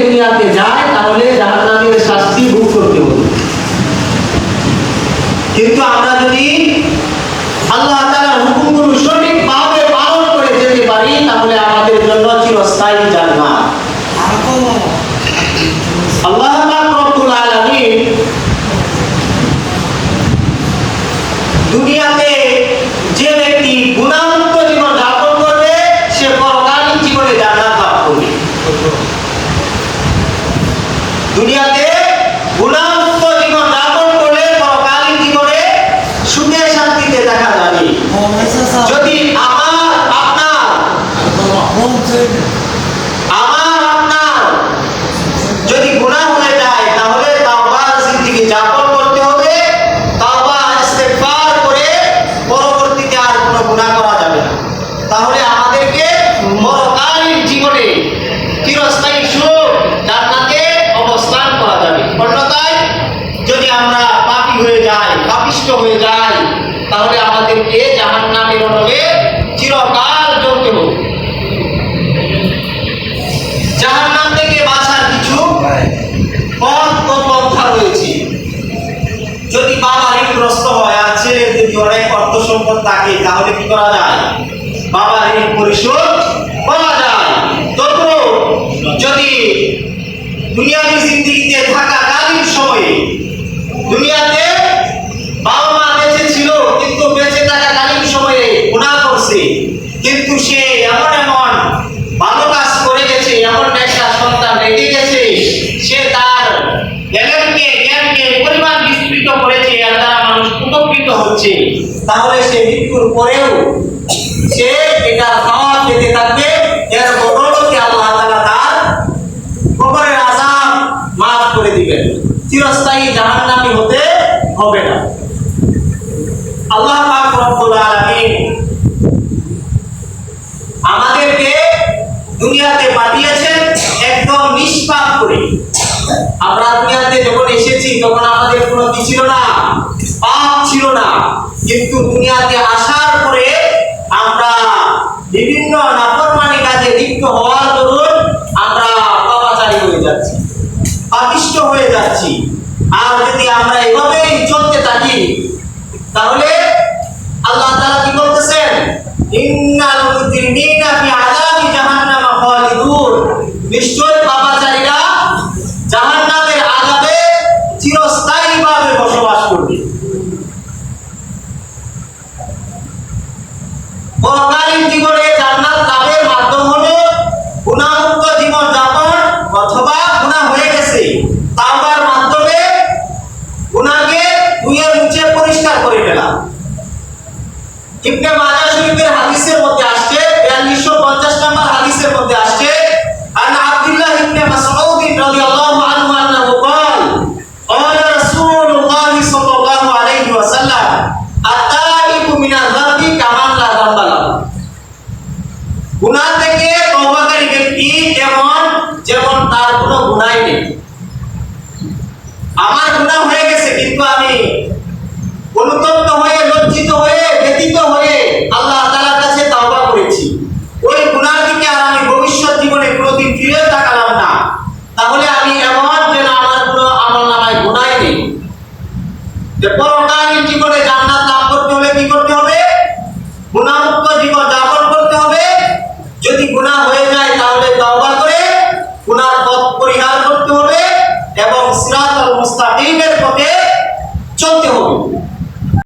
দুনিয়াতে যায়, তাহলে জাহান্নামের শাস্তি ভোগ করতে হবে। কিন্তু আমরা যদি আল্লাহ তাআলার হুকুমগুলো সঠিকভাবে পালন করে যেতে পারি, তাহলে আমাদের জন্য চিরস্থায়ী জান্নাত। আল্লাহ পাক রব্বুল আলামিন দুনিয়াতে যে ব্যক্তি গুণামুক্ত জীবন যাপন করবে সে পরকালীন জীবনে জান্নাত লাভ করবে দুনিয়াতে গুণামুক্ত জীবন যাপন করলে, পরকালীন জীবনে সুখে শান্তিতে দেখা যাবে। যদি আমার আপনার আমার আপনার যদি গুনাহ হয়ে যায়, তাহলে তাওবার জিন্দেগি যাপন করতে হবে। তাওবা ইস্তেগফার করে পরবর্তীতে আর কোনো গুনাহ করা যাবে না। তাহলে আমাদেরকে পরকালীন জীবনে চিরস্থায়ী সুখ জান্নাতে অবস্থান করা যাবে অন্যথায় যদি আমরা পাপী হয়ে যাই পাপিষ্ট হয়ে যাই তাহলে আমাদেরকে জাহান্নামের চিরকাল জ্বলতে হবে। জাহান্নাম থেকে বাঁচার কিছু পথ ও পন্থা রয়েছে। যদি বাবা ঋণগ্রস্ত হয় আর যদি অনেক অর্থ সম্পদ থাকে, তাহলে কি করা যায়? বাবা ঋণ পরিশোধ করা যায়। তবু যদি দুনিয়াবি জিন্দিগিতে থাকাকালীন সময়ে দুনিয়াতে বাবা মা বেঁচে ছিল কিন্তু বেঁচে থাকাকালীন সময়ে গুনাহ করছে কিন্তু সে এমন এমন ভালো কাজ করে গেছে, এমন একটা সন্তান রেখে গেছে, সে তার জ্ঞানকে জ্ঞানকে পরিমাণ বিস্তৃত করেছে আর দ্বারা মানুষ উপকৃত হচ্ছে। তাহলে সে মৃত্যুর পরেও সে এটা খাওয়া পেতে থাকবে, এর বদলতে আল্লাহ তাআলা তার কবরের আযাব মাফ করে দিবেন। চিরস্থায়ী জাহান্নামী হতে হবে না। আল্লাহ পাক রব্বুল আলামিন আমাদেরকে দুনিয়াতে পাঠিয়েছেন একদম নিষ্পাপ করে। আমরা দুনিয়াতে যখন এসেছি, তখন আমাদের কোনো কি ছিল না? পাপ ছিল না। কিন্তু দুনিয়াতে আসার পরে আমরা বিভিন্ন নাফরমানি কাজে লিপ্ত হওয়ার দরুন আমরা পাপাচারী হয়ে যাচ্ছি, পাপিষ্ট হয়ে যাচ্ছি। আর যদি আমরা এভাবেই চলতে থাকি, তাহলে আল্লাহ তাআলা কি বলতেছেন? ইন্নাল মুজরিমিনা ফি আযাবি জাহান্নাম খালিদুন নিশ্চয় পাপাচারীরা চিরস্থায়ীভাবে বসবাস করবে। পরকালীন জীবনে জান্নাত লাভের মাধ্যম হলো গুনাহমুক্ত জীবন যাপন অথবা গুনাহ হয়ে গেছে। তাওবার মাধ্যমে গুনাহকে ধুয়ে মুছে পরিষ্কার করে ফেলা। ইবনে মাজাহ শরীফের হাদিসের মধ্যে আসছে 4250 নম্বর হাদিসের মধ্যে আমার গুণা হয়ে গেছে, কিন্তু আমি অনুতপ্ত হয়ে, লজ্জিত হয়ে ব্যতীত হয়ে আল্লাহ তাআলার কাছে করেছি। ওই গুণার দিকে আর আমি ভবিষ্যৎ জীবনে কোনোদিন ফিরে তাকালাম না। তাহলে আমি এমন যেন আমার কোনো আমার নামায় গুণাই নেই। যে পরকালীন জীবনে জান্নাত